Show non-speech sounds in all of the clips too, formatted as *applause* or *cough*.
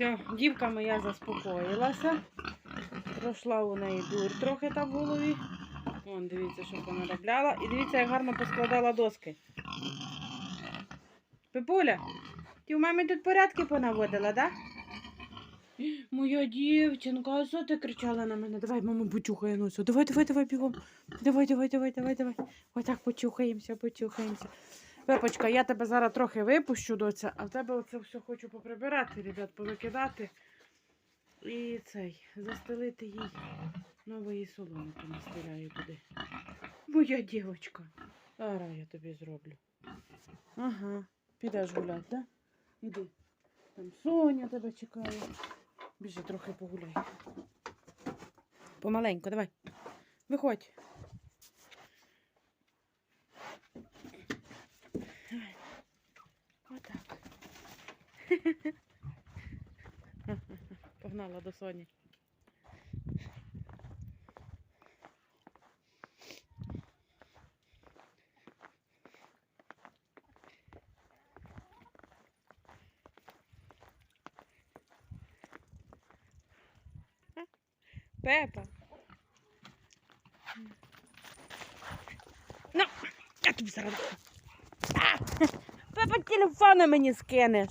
Все, дівка моя заспокоїлася. Пройшла у неї дур трохи там в голові. Вон, дивіться, що понаробляла. І дивіться, як гарно поскладала доски. Пепуля, ти у мамі тут порядки понаводила, да? Моя дівчинка, а що ти кричала на мене? Давай, мама, почухає носу. Давай, давай, давай, бігом. Давай, давай, давай, давай, давай. Ось так почухаємося, почухаємося. Пепочка, я тебе зараз трохи випущу, доця, а в тебе оце все хочу поприбирати, ребят, повикидати. І цей, застелити їй нової соломи понастеляю туди. Моя дівчинка. Зараз я тобі зроблю. Ага, підеш гуляти, да? Іди. Там Соня тебе чекає. Біжи трохи погуляй. Помаленьку, давай. Виходь. Давай. Отак. Погнала до Соні. Пепа. Ну, я тобі зараз. Пепа телефона мені скинеш.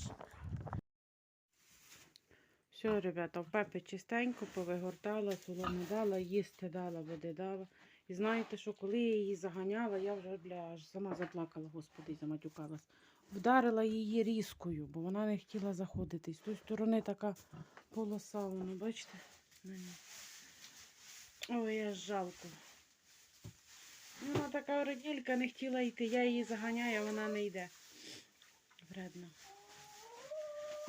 Все, ребята, в Пепи чистенько повигортала, солому дала, їсти дала, води дала. І знаєте, що коли я її заганяла, я вже бля, аж сама заплакала, господи, заматюкалась. Вдарила її різкою, бо вона не хотіла заходити. З тої сторони така полоса, воно, бачите? Ой, я жалко. Ну, Вона така роділька не хотіла йти. Я її заганяю, а вона не йде. Вредно.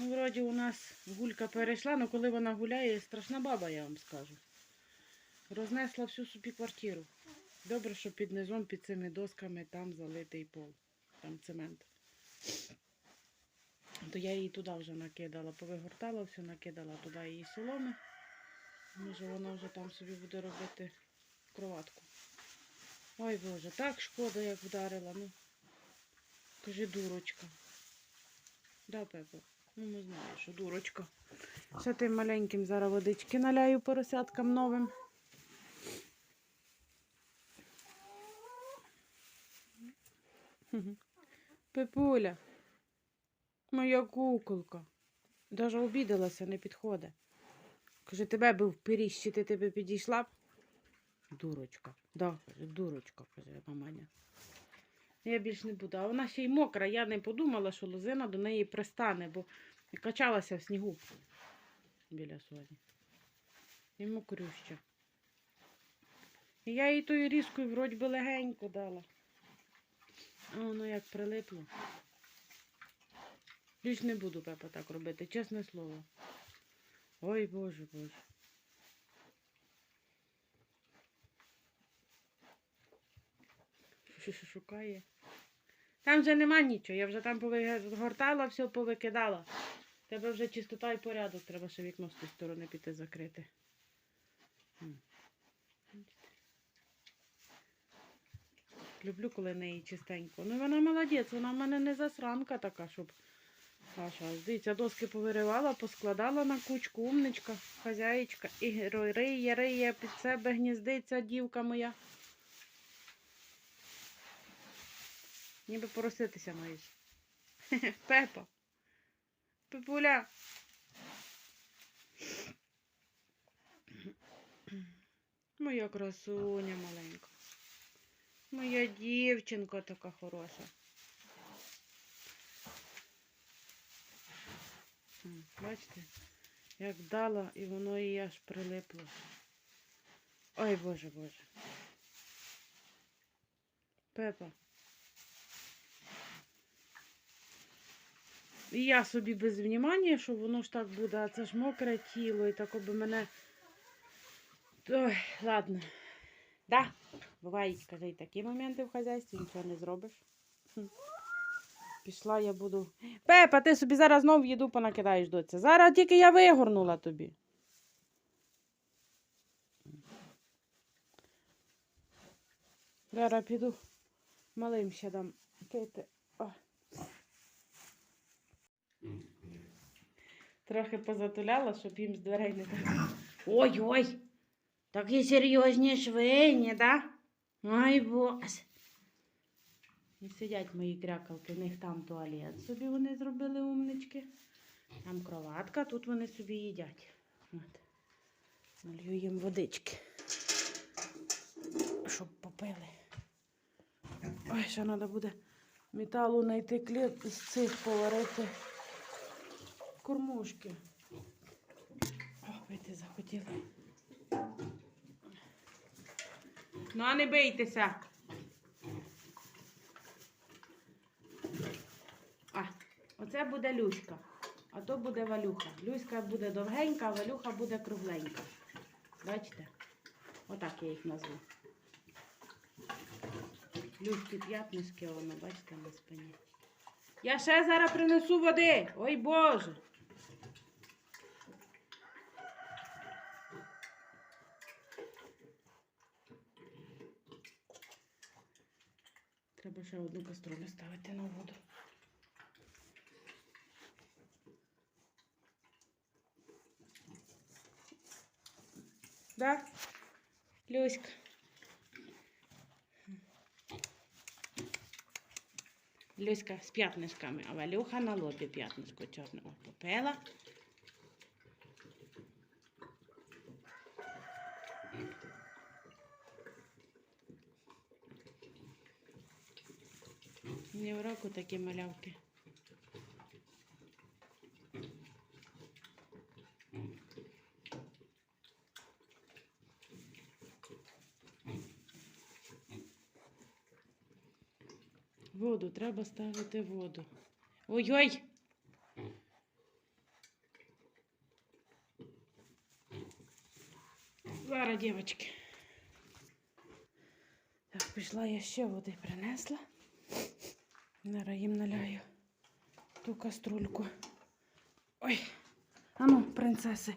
Ну, вроді у нас гулька перейшла, але коли вона гуляє, страшна баба, я вам скажу. Рознесла всю собі квартиру. Добре, що під низом, під цими досками там залитий пол. Там цемент. То я її туди вже накидала, повигортала, все накидала туди її соломи. Може вона вже там собі буде робити кроватку. Ой Боже, так шкода, як вдарила. Ну. Кажи, дурочка. Да, Пепа? Ну, не знаю, що дурочка. Ще тим маленьким зараз водички наляю поросяткам новим. Мгм. Пепуля, моя куколка. Даже обідалася, не підходить. Каже, тебе би вперіщити, ти би підійшла б. Дурочка. Да, дурочка, каже маманя. Я більш не буду. А вона ще й мокра. Я не подумала, що лозина до неї пристане, бо качалася в снігу біля соні. І мокрюща. І я їй тою різкою вроді би легенько дала. А воно як прилипло. Більш не буду, Пепа, так робити, чесне слово. Ой, Боже, Боже. Що шукає? Там вже нема нічого, я вже там повигортала, все повикидала. Тебе вже чистота і порядок, треба ще вікно з тієї сторони піти закрити. Люблю, коли неї чистенько. Ну вона молодець, вона в мене не засранка така, щоб. Ваша, дивіться, доски повиривала, поскладала на кучку, умничка, хазяїчка. І ри- риє, риє, під себе гніздиться дівка моя. Ніби пороситися маєш. *laughs* Пепа. Пепуля. Моя красуня маленька. Моя дівчинка така хороша. Бачите, як дала, і воно їй аж прилипло. Ой, Боже, Боже. Пепа. І я собі без внимання, що воно ж так буде, а це ж мокре тіло, і так би мене. Ой, ладно. Да, бувають, каже, і такі моменти в хазяйстві, нічого не зробиш. Пішла я буду. Пепа, ти собі зараз знов їду понакидаєш доця. Зараз тільки я вигорнула тобі. Зараз піду малим ще дам пити. О. Трохи позатуляла, щоб їм з дверей не так. Ой-ой! Такі серйозні швині, да? Ай боже. І сидять мої крякалки, в них там туалет собі вони зробили умнички. Там кроватка, тут вони собі їдять. От. Налью їм водички. Щоб попили. Ой, ще треба буде металу знайти кліп з цих поварити кормушки. О, пити захотіла. Ну, а не бийтеся. А, оце буде Люська, а то буде Валюха. Люська буде довгенька, а Валюха буде кругленька. Бачите? Отак я їх назву. Люськи п'ятнишки, воно, бачите, на спині. Я ще зараз принесу води. Ой Боже. Треба ще одну каструлю ставити на воду. Да? Люська. Люська з п'ятнишками, а Валюха на лобі п'ятнишко чорне. О, попела. Ні в року такі малявки. Воду, треба ставити воду. Ой-ой! Зараз, дівчатки. Так, пішла я ще води принесла. Зараз їм наляю ту каструльку. Ой, ану, принцеси.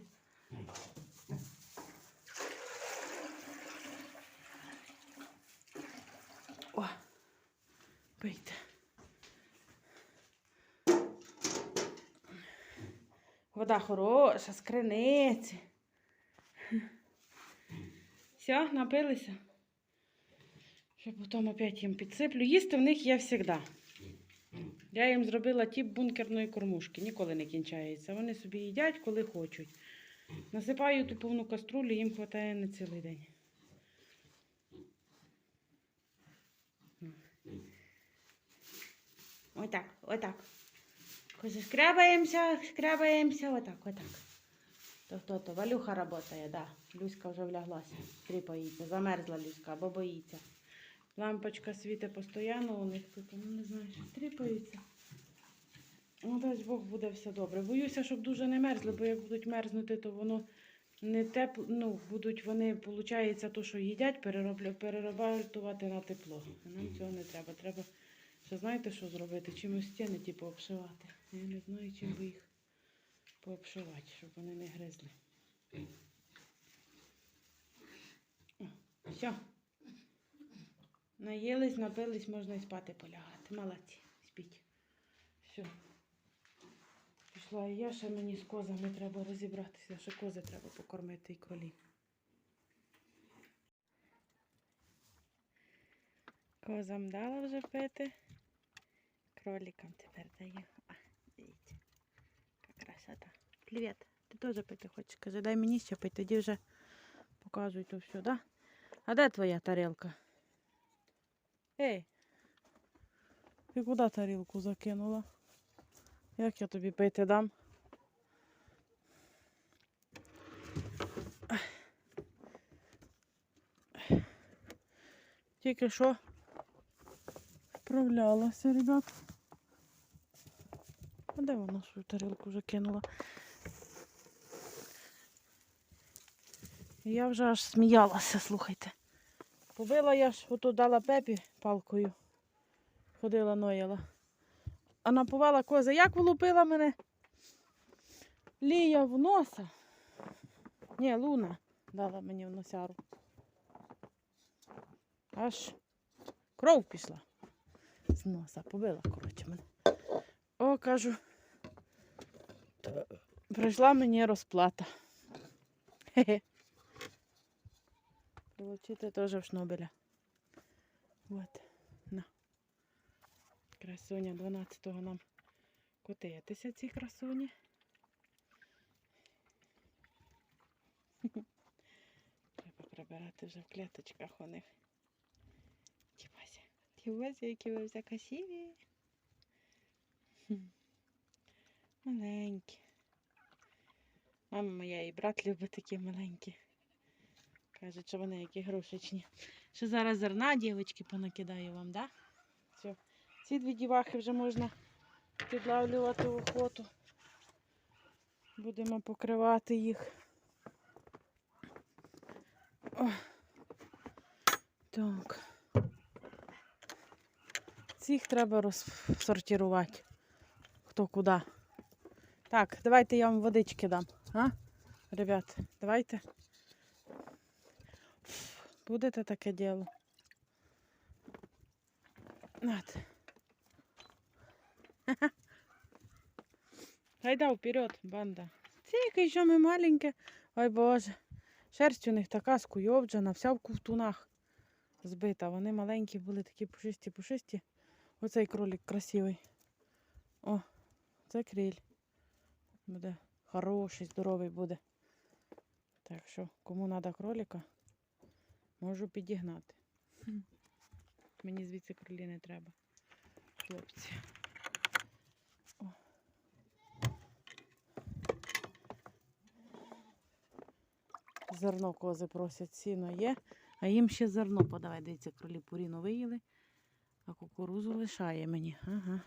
О, пийте. Вода хороша, з криниці. Все, напилися. Що потім опять їм підсиплю. Їсти в них є завжди. Я їм зробила тип бункерної кормушки, ніколи не кінчається. Вони собі їдять, коли хочуть. Насипаю ту повну каструлю, їм вистачає на цілий день. Отак, отак. Коли шкрябаємося, шкрябаємося, отак, отак. То хто то? Валюха працює, да. Люська вже вляглася, тріпається, замерзла Люська, або боїться. Лампочка світить постійно у них тут, ну не знаю, що тріпаються. Ну, дасть Бог буде все добре. Боюся, щоб дуже не мерзли, бо як будуть мерзнути, то воно не тепло, ну, будуть вони, виходить, то, що їдять, переробля, на тепло. Нам цього не треба. Треба, ще знаєте, що зробити? Чимось стіни ті пообшивати. Я не знаю, чим би їх пообшивати, щоб вони не гризли. Все. Наїлись, напились, можна і спати полягати. Молодці, спіть. Все. Пішла і я, ще мені з козами треба розібратися, ще кози треба покормити і кролі. Козам дала вже пити. Кроликам тепер даю. А, дивіться. Яка красота. Привіт. Ти теж пити хочеш? Каже, дай мені ще пити, тоді вже показуй то все, да? А де твоя тарілка? Ей, ти куди тарілку закинула? Як я тобі пити дам? Тільки що вправлялася, ребят. А де вона свою тарілку закинула? Я вже аж сміялася, слухайте. Побила я ж, ото дала пепі палкою. Ходила, нояла. А напувала коза. Як влупила мене? Лія в носа. Ні, луна дала мені в носяру. Аж кров пішла з носа. Побила, коротше, мене. О, кажу. Прийшла мені розплата. Хе-хе. Получити теж в Шнобеля. От. На. Красуня 12-го нам котитися ці красуні. *laughs* Треба прибирати вже в клеточках у них. Тівася. Тівася, які ви все красиві. Маленькі. Мама моя і брат любить такі маленькі. Кажуть, що вони які грушечні. Що зараз зерна, дівчатки, понакидаю вам, да? Все. Ці дві дівахи вже можна підлавлювати в охоту. Будемо покривати їх. О. Так. Цих треба розсортувати. Хто куди. Так, давайте я вам водички дам. А? Ребят, давайте. Будете таке діло? Над. *laughs* Гайда вперед, банда. Тільки що ми маленьке. Ой Боже. Шерсть у них така скуйовджена, вся в ковтунах збита. Вони маленькі були такі пушисті-пушисті. Оцей кролик красивий. О, це кріль. Буде хороший, здоровий буде. Так що, кому треба кролика, можу підігнати. Мені звідси кролі не треба. Хлопці. О. Зерно кози просять, сіно є, а їм ще зерно подавай. Дивіться, кролі пуріну виїли, а кукурузу лишає мені. Ага.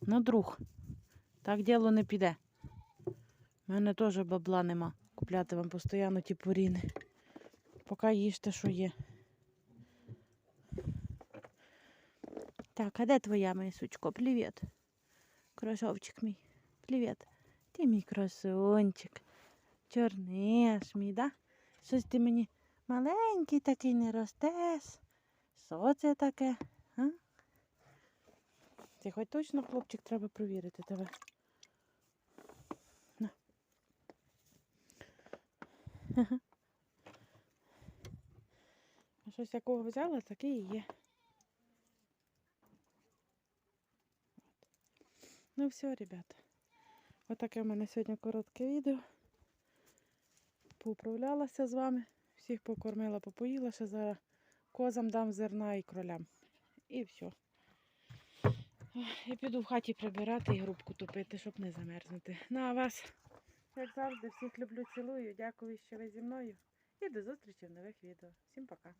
Ну, друг, так діло не піде. У мене теж бабла нема. Купляти вам постійно ті пуріни. Поки їжте, що є. Так, а де твоя моя сучко? Привіт. Красавчик мій. Привіт. Ти мій красунчик. Чорниш мій, да? Щось ти мені маленький такий не ростеш. Що це таке? А? Ти хоч точно, хлопчик, треба провірити тебе. На. Щось якого взяла, такий і є. Ну все, ребята. Отаке в мене сьогодні коротке відео. Поуправлялася з вами. Всіх покормила, попоїла, ще зараз козам дам зерна і кролям. І все. Я піду в хаті прибирати і грубку топити, щоб не замерзнути. Ну а вас, як завжди, всіх люблю, цілую. Дякую, що ви зі мною. І до зустрічі в нових відео. Всім пока.